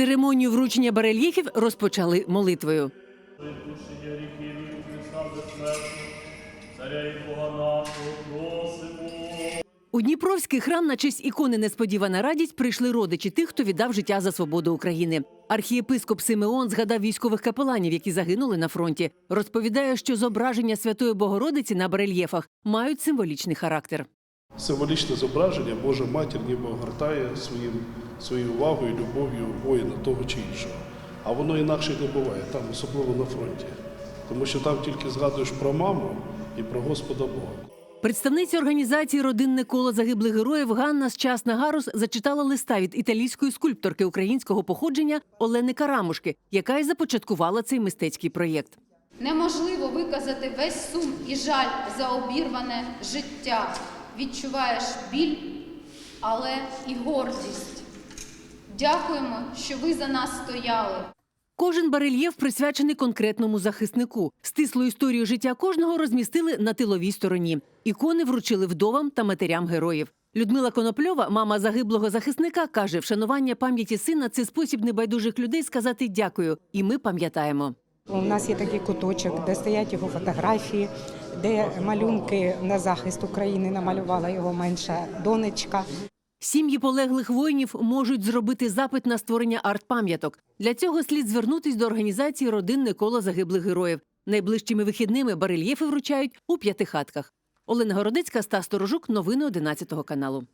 Церемонію вручення барельєфів розпочали молитвою. У Дніпровський храм на честь ікони Несподівана радість прийшли родичі тих, хто віддав життя за свободу України. Архієпископ Симеон згадав військових капеланів, які загинули на фронті. Розповідає, що зображення Святої Богородиці на барельєфах мають символічний характер. Символічне зображення Божа матір ніби огортає своїм, своєю увагою, любов'ю воїна того чи іншого. А воно інакше не буває, там, особливо на фронті. Тому що там тільки згадуєш про маму і про Господа Бога. Представниця організації Родинне коло загиблих героїв Ганна Счасна Гарус зачитала листа від італійської скульпторки українського походження Олени Карамушки, яка й започаткувала цей мистецький проєкт. Неможливо виказати весь сум і жаль за обірване життя. Відчуваєш біль, але і гордість. Дякуємо, що ви за нас стояли. Кожен барельєф присвячений конкретному захиснику. Стислу історію життя кожного розмістили на тиловій стороні. Ікони вручили вдовам та матерям героїв. Людмила Конопльова, мама загиблого захисника, каже: вшанування пам'яті сина це спосіб небайдужих людей сказати дякую, і ми пам'ятаємо. У нас є такий куточок, де стоять його фотографії, де малюнки на захист України намалювала його менша донечка. Сім'ї полеглих воїнів можуть зробити запит на створення арт-пам'яток. Для цього слід звернутись до організації Родинне коло загиблих героїв. Найближчими вихідними барельєфи вручають у п'ятихатках. Олена Городецька, Стас Сторожук, новини 11 каналу.